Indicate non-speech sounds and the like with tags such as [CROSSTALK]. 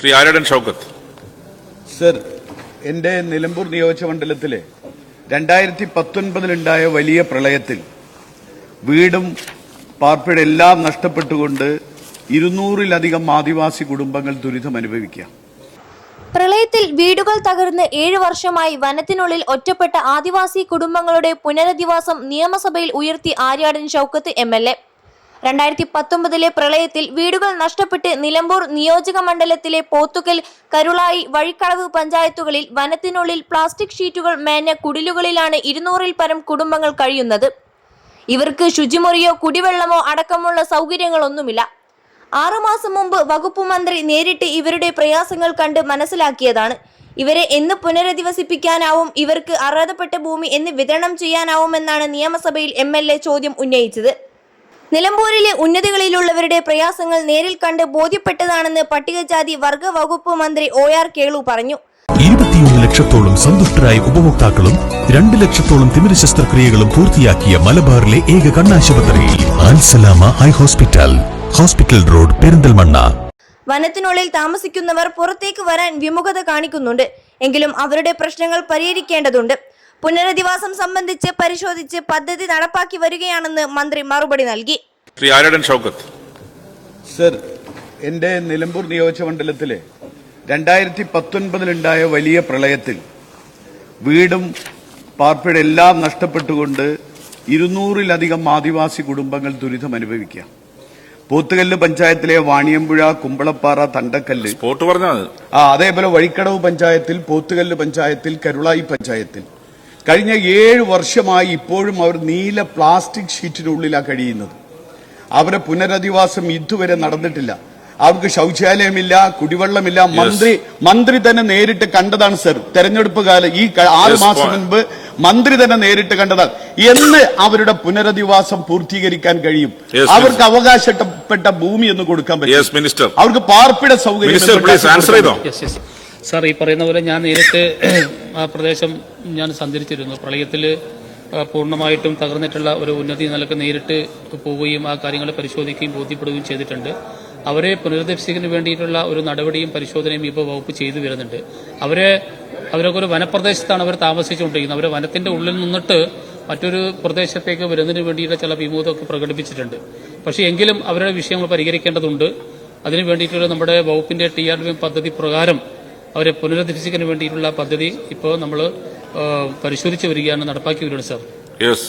Shri Aryadan Shoukath. Sir എന്റെ നിലമ്പൂർ നിയോജക മണ്ഡലത്തിലെ രണ്ടായിരത്തി പത്തൊൻപതിലുണ്ടായ വലിയ പ്രളയത്തിൽ വീടും പാർപ്പിടെല്ലാം നഷ്ടപ്പെട്ടുകൊണ്ട് ഇരുന്നൂറിലധികം ആദിവാസി കുടുംബങ്ങൾ ദുരിതം അനുഭവിക്കുക. പ്രളയത്തിൽ വീടുകൾ തകർന്ന് ഏഴു വർഷമായി വനത്തിനുള്ളിൽ ഒറ്റപ്പെട്ട ആദിവാസി കുടുംബങ്ങളുടെ പുനരധിവാസം നിയമസഭയിൽ ഉയർത്തി Aryadan Shoukath M L A. രണ്ടായിരത്തി പത്തൊമ്പതിലെ പ്രളയത്തിൽ വീടുകൾ നഷ്ടപ്പെട്ട് നിലമ്പൂർ നിയോജക മണ്ഡലത്തിലെ പോത്തുകൽ കരുളായി വഴിക്കടവ് പഞ്ചായത്തുകളിൽ വനത്തിനുള്ളിൽ പ്ലാസ്റ്റിക് ഷീറ്റുകൾ മേഞ്ഞ കുടിലുകളിലാണ് ഇരുന്നൂറിൽ പരം കുടുംബങ്ങൾ കഴിയുന്നത്. ഇവർക്ക് ശുചിമുറിയോ കുടിവെള്ളമോ അടക്കമുള്ള സൗകര്യങ്ങളൊന്നുമില്ല. ആറുമാസം മുമ്പ് വകുപ്പ് മന്ത്രി നേരിട്ട് ഇവരുടെ പ്രയാസങ്ങൾ കണ്ട് മനസ്സിലാക്കിയതാണ്. ഇവരെ എന്ന് പുനരധിവസിപ്പിക്കാനാവും ഇവർക്ക് അർഹതപ്പെട്ട ഭൂമി എന്ന് വിതരണം ചെയ്യാനാവുമെന്നാണ് നിയമസഭയിൽ എ ചോദ്യം ഉന്നയിച്ചത്. നിലമ്പൂരിലെ ഉന്നതികളിലുള്ളവരുടെ പ്രയാസങ്ങൾ നേരിൽ കണ്ട് ബോധ്യപ്പെട്ടതാണെന്ന് പട്ടികജാതി വർഗ വകുപ്പ് മന്ത്രി ഒ ആർ കേളു പറഞ്ഞു. ഇരുപത്തിയൊന്ന് ലക്ഷത്തോളം സന്തുഷ്ടരായ ഉപഭോക്താക്കളും രണ്ട് ലക്ഷത്തോളം തിമിര ശസ്ത്രക്രിയകളും പൂർത്തിയാക്കിയ മലബാറിലെ ഏക കണ്ണാശുപത്രി Al-Salama eye hospital hospital road Perinthalmanna. വനത്തിനുള്ളിൽ താമസിക്കുന്നവർ പുറത്തേക്ക് വരാൻ വിമുഖത കാണിക്കുന്നുണ്ട്. എങ്കിലും അവരുടെ പ്രശ്നങ്ങൾ പരിഹരിക്കേണ്ടതുണ്ട്. പുനരധിവാസം സംബന്ധിച്ച് പരിശോധിച്ച് പദ്ധതി നടപ്പാക്കി വരികയാണെന്ന് മന്ത്രി മറുപടി നൽകി. ശ്രീ ഷൗക്കത്ത്. സർ എന്റെ നിലമ്പൂർ നിയോജക മണ്ഡലത്തിലെ രണ്ടായിരത്തി പത്തൊൻപതിലുണ്ടായ വലിയ പ്രളയത്തിൽ വീടും പാർപ്പിടെല്ലാം നഷ്ടപ്പെട്ടുകൊണ്ട് ഇരുന്നൂറിലധികം ആദിവാസി കുടുംബങ്ങൾ ദുരിതം അനുഭവിക്കുക. പോത്തുകല്ല് പഞ്ചായത്തിലെ വാണിയമ്പുഴ കുമ്പളപ്പാറ തണ്ടക്കല്ല് ആ അതേപോലെ വഴിക്കടവ് പഞ്ചായത്തിൽ പോത്തുകല്ല് പഞ്ചായത്തിൽ കരുളായി പഞ്ചായത്തിൽ കഴിഞ്ഞ ഏഴ് വർഷമായി ഇപ്പോഴും അവർ നീല പ്ലാസ്റ്റിക് ഷീറ്റിനുള്ളിലാണ് കഴിയുന്നത്. അവരെ പുനരധിവാസം ഇതുവരെ നടന്നിട്ടില്ല. അവർക്ക് ശൗചാലയമില്ല കുടിവെള്ളമില്ല. മന്ത്രി മന്ത്രി തന്നെ നേരിട്ട് കണ്ടതാണ് സർ. തെരഞ്ഞെടുപ്പ് കാലം ഈ ആറ് മാസം മുൻപ് മന്ത്രി തന്നെ നേരിട്ട് കണ്ടതാണ്. എന്ന് അവരുടെ പുനരധിവാസം പൂർത്തീകരിക്കാൻ കഴിയും. അവർക്ക് അവകാശപ്പെട്ട ഭൂമി എന്ന് കൊടുക്കാൻ പറ്റും. യെസ് മിനിസ്റ്റർ അവർക്ക് പാർപ്പിട സൗകര്യം സാർ ഈ പറയുന്ന പോലെ ഞാൻ നേരിട്ട് [CLEARS THROAT] ആ പ്രദേശം ഞാൻ സഞ്ചരിച്ചിരുന്നു. പ്രളയത്തിൽ പൂർണമായിട്ടും തകർന്നിട്ടുള്ള ഒരു ഉന്നതി നിലയ്ക്ക് നേരിട്ട് പോവുകയും ആ കാര്യങ്ങൾ പരിശോധിക്കുകയും ബോധ്യപ്പെടുകയും ചെയ്തിട്ടുണ്ട്. അവരെ പുനരധിവസിക്കുന്നതിന് വേണ്ടിയിട്ടുള്ള ഒരു നടപടിയും പരിശോധനയും ഇപ്പോൾ വകുപ്പ് ചെയ്തു വരുന്നുണ്ട്. അവരെ അവരൊക്കെ ഒരു വനപ്രദേശത്താണ് അവർ താമസിച്ചുകൊണ്ടിരിക്കുന്നത്. അവരെ വനത്തിന്റെ ഉള്ളിൽ നിന്നിട്ട് മറ്റൊരു പ്രദേശത്തേക്ക് വരുന്നതിന് വേണ്ടിയിട്ട് ചില വിമോദമൊക്കെ പ്രകടിപ്പിച്ചിട്ടുണ്ട്. പക്ഷേ എങ്കിലും അവരുടെ വിഷയങ്ങൾ പരിഹരിക്കേണ്ടതുണ്ട്. അതിനു വേണ്ടിയിട്ടുള്ള നമ്മുടെ വകുപ്പിന്റെ ടി ആർ പദ്ധതി പ്രകാരം അവരെ പുനരധിവസിക്കാൻ വേണ്ടിയിട്ടുള്ള പദ്ധതി ഇപ്പോൾ നമ്മൾ പരിശോധിച്ച് വരികയാണ് നടപ്പാക്കി വരികയാണ് സാർ. യെസ്